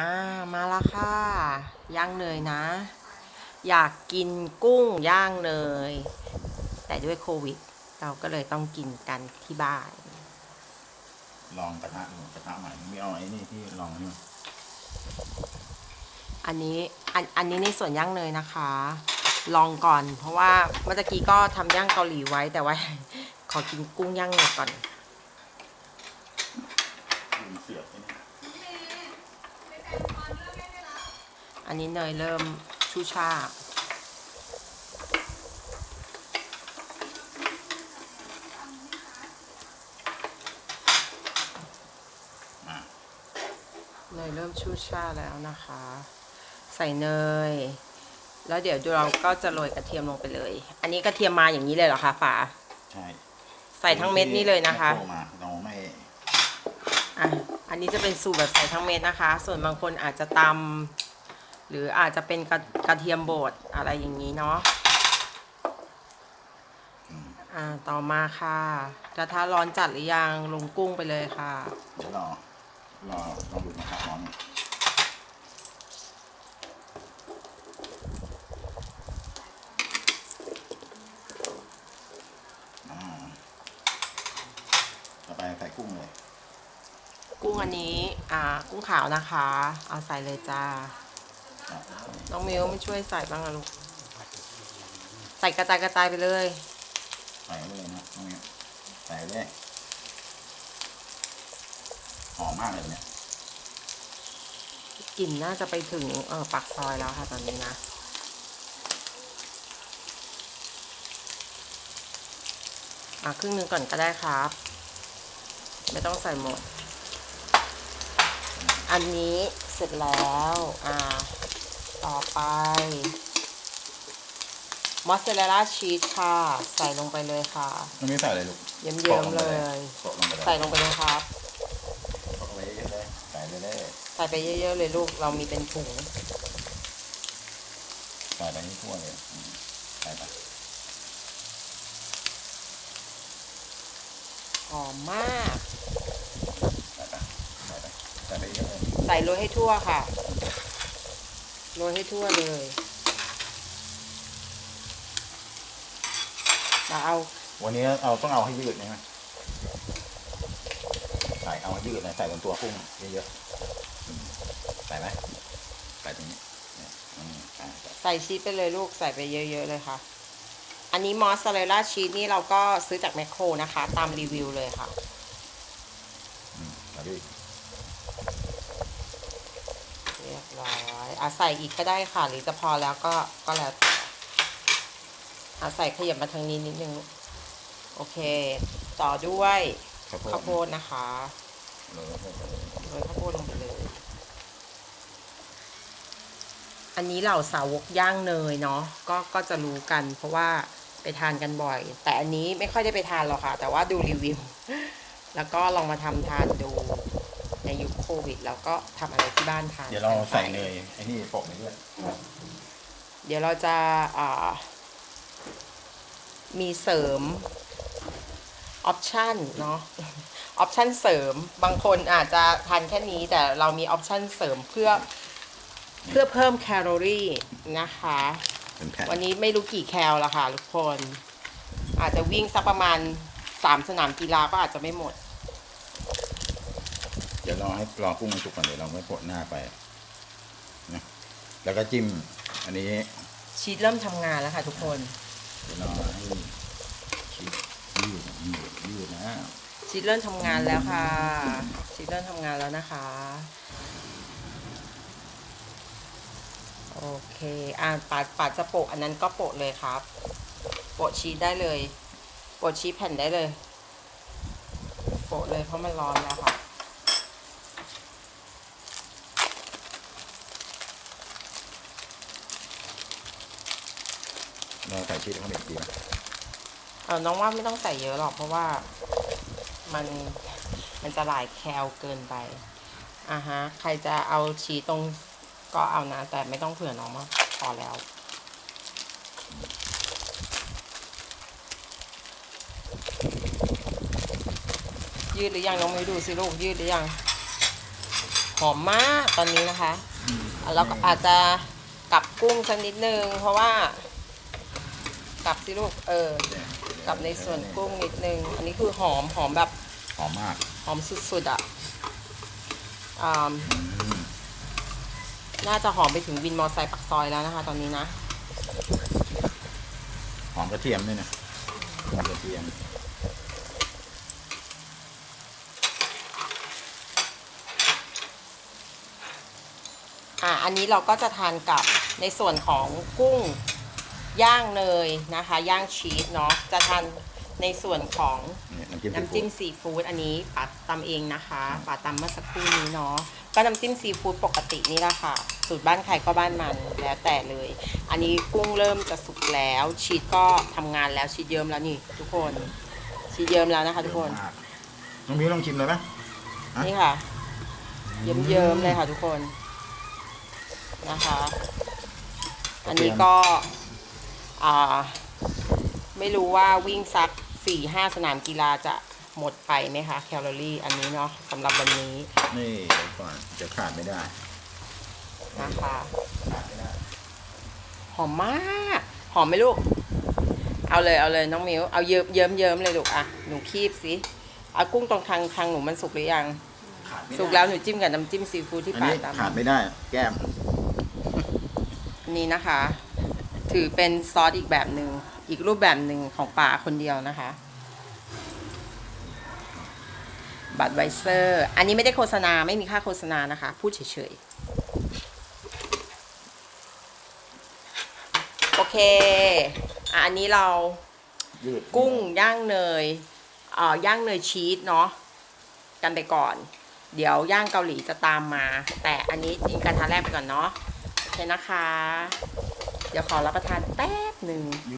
อ่ามาและค่ะย่างเนยนะ อยากกินกุ้งย่างเนย แต่ด้วยโควิด เราก็เลยต้องกินกันที่บ้าน ลองกระทะดูกระทะใหม่ไม่เอาไอ้นี่ที่ลองนี่อันนี้อันอันนี้ในส่วนย่างเนยนะคะ ลองก่อน เพราะว่าเมื่อกี้ก็ทำย่างเกาหลีไว้แต่ว่า ขอกินกุ้งย่างเนยก่อนดูเสียบไอ้นี่ อันนี้เนยเริ่มชูชามาเนยเริ่มชูชาแล้วนะคะ ใส่เนย แล้วเดี๋ยวเราก็จะโรยกระเทียมลงไปเลย อันนี้กระเทียมมาอย่างนี้เลยเหรอคะฝาใช่ใส่ทั้งเม็ดนี่เลยนะคะเราไม่อะอันนี้จะเป็นสูตรแบบใส่ทั้งเม็ดนะคะ ส่วนบางคนอาจจะตำ หรืออาจจะเป็นกระกระเทียมบดอะไรอย่างนี้เนาะอืมอ่าต่อมาค่ะกระทะร้อนจัดหรือยังลงกุ้งไปเลยค่ะ เดี๋ยวรอรอลองดูนะครับร้อนเนี่ยอ่าต่อไปใส่กุ้งเลย กุ้งอันนี้ อ่า กุ้งขาวนะคะ เอาใส่เลยจ้าอะ น้องมิวไม่ช่วยใส่บ้างอะลูก ใส่กระจายกระจายไปเลย ใส่เลยนะตรงนี้ใส่เลยหอมมากเลยเนี่ยกลิ่นน่าจะไปถึงเออปากซอยแล้วค่ะตอนนี้นะ อะครึ่งหนึงก่อนก็ได้ครับ ไม่ต้องใส่หมด อันนี้เสร็จแล้ว อ่า ต่อไป มอสซาเรลล่าชีสค่ะ ใส่ลงไปเลยค่ะ มันไม่ใส่เลยลูกเยิ้มๆเลย โปะลงไปเลยใส่ลงไปเลยครับ โปะลงไปเยอะๆเลยใส่ไปเลยใส่ไปเยอะๆเลยลูก เรามีเป็นถุง ใส่ไปให้ทั่วเลยอืมใส่ไปหอมมาก ใส่ไปใส่ไปใส่ไปเยอะเลย ใส่โรยให้ทั่วค่ะ โรยให้ทั่วเลยเราเอา วันนี้เอาต้องเอาให้ยืดนะใส่เอาให้ยืดเลยใส่บนตัวกุ้งเยอะๆอืมใส่ไหมใส่ตรงนี้เนี่ยอืมใส่ใส่ใส่ชีสไปเลยลูกใส่ไปเยอะ ๆ เลยค่ะ อันนี้มอสซาเรลล่าชีสนี่เราก็ซื้อจากแมคโครนะคะ ตามรีวิวเลยค่ะ อืมเอาดิเรียบ ร้อยอะใส่อีกก็ได้ค่ะ หรือจะพอแล้วก็ก็แล้วแต่อะใส่ขยับมาทางนี้นิดนึง โอเค ต่อด้วยข้าวโพดข้าวโพดนะคะโรยข้าวโพดไปเลยโรยข้าวโพดลงไปเลย อันนี้เหล่าสาวกย่างเนยเนาะก็ก็จะรู้กัน เพราะว่าไปทานกันบ่อย แต่อันนี้ไม่ค่อยได้ไปทานหรอกค่ะ แต่ว่าดูรีวิว แล้วก็ลองมาทำทานดู ในยุคโควิดแล้วก็ทำอะไรที่บ้านทานเดี๋ยวเราใส่กันเนไปยไอ้นี่โปะไปด้วยเดี๋ยวเราจะอ่ามีเสริมออปชันเนาะออปชันเสริมบางคนอาจจะทานแค่นี้แต่เรามีออปชันเสริมเพื่อเพื่อเพิ่มแคลอรี่นะคะ เป็นแผ่นวันนี้ไม่รู้กี่แคลละค่ะทุกคน อาจจะวิ่งสักประมาณสามสนามกีฬาก็อาจจะไม่หมดเดี๋ยวรอให้รอกุ้งมันสุกก่อนเดี๋ยวเราไม่โปะหน้าไปนะแล้วก็จิ้ม อันนี้ชีสเริ่มทำงานแล้วค่ะทุกคน เดี๋ยวรอให้ชีสยืดยืดยืดนะชีสเริ่มทำงานแล้วค่ะ ชีสเริ่มทำงานแล้วนะคะ โอเค อ่าปาดปาดจะโปะอันนั้นก็โปะเลยครับ โปะชีสได้เลย โปะชีสแผ่นได้เลย โปะเลยเพราะมันร้อนแล้วค่ะ เราใส่ชีสเข้าไปอีกทีนเออน้องว่าไม่ต้องใส่เยอะหรอกเพราะว่ามันมันจะหลายแคลเกินไปอ่าฮะ ใครจะเอาชีสตรงก็เอานะ แต่ไม่ต้องเผื่อน้องมากพอแล้วยืดหรือยังน้องไม่ดูสิลูกยืดหรือยังหอมมากตอนนี้นะคะ แล้วก็อาจจะกลับกุ้งสักนิดนึง เพราะว่า กลับสิลูก เออเนี่ยกลับในส่วนกุ้งนิดนึง อันนี้คือหอมหอมแบบ หอมมาก หอมสุดๆอะอ่าอืมน่าจะหอมไปถึงวินมอไซค์ปักซอยแล้วนะคะ ตอนนี้นะ หอมกระเทียมด้วยนะหอมกระเทียมอะอันนี้เราก็จะทานกับในส่วนของกุ้ง ย่างเนยนะคะ ย่างชีสเนาะจะทานในส่วนของเนี่ยน้ำจิ้มน้ำจิ้มซีซีฟู้ดอันนี้ปัดตำเองนะคะปัดตำเมื่อสักครู่นี้เนาะก็น้ำจิ้มซีฟู้ดปกตินี่แหละค่ะ สูตรบ้านใครก็บ้านมันแล้วแต่เลย อันนี้กุ้งเริ่มจะสุกแล้ว ชีสก็ทำงานแล้วชีสเยิ้มแล้วนี่ ทุกคน ชีสเยิ้มแล้วนะคะ ทุกคนมากน้องมิวลองชิมเลยไหมอะนี่ค่ะ เยิ้มๆเลยค่ะทุกคนนะคะ อันนี้ก็อ่า ไม่รู้ว่าวิ่งสักสี่ห้าสนามกีฬาจะหมดไปไหมคะ แคลอรี่ อันนี้เนาะสำหรับวันนี้ นี่เดี๋ยวก่อนจะขาดไม่ได้นะคะขาดไม่ได้หอมมาก หอมไหมลูก เอาเลยเอาเลยน้องมิวเอาเยิ้มเยิ้มเยิ้มเลยลูกอะหนูคีบสิเอากุ้งตรงทางทางหนูมันสุกหรือยังขาดไม่ได้สุกแล้วหนูจิ้มกับน้ำจิ้มซีฟู้ดที่อันปานี้ดตามขาดไม่ได้ แก้ม นี่นะคะ ถือเป็นซอสอีกแบบหนึ่งอีกรูปแบบหนึ่งของป่าคนเดียวนะคะ บัตไวเซอร์ อันนี้ไม่ได้โฆษณาไม่มีค่าโฆษณานะคะ พูดเฉยๆ โอเคอะอันนี้เรายืดกุ้งย่างเนยเอ่อย่างเนยชีสเนาะกันไปก่อน เดี๋ยวย่างเกาหลีจะตามมา แต่อันนี้กินกระทะแรกไปก่อนเนาะโอเคนะคะ เดี๋ยวขอรับประทานแป๊บหนึ่ง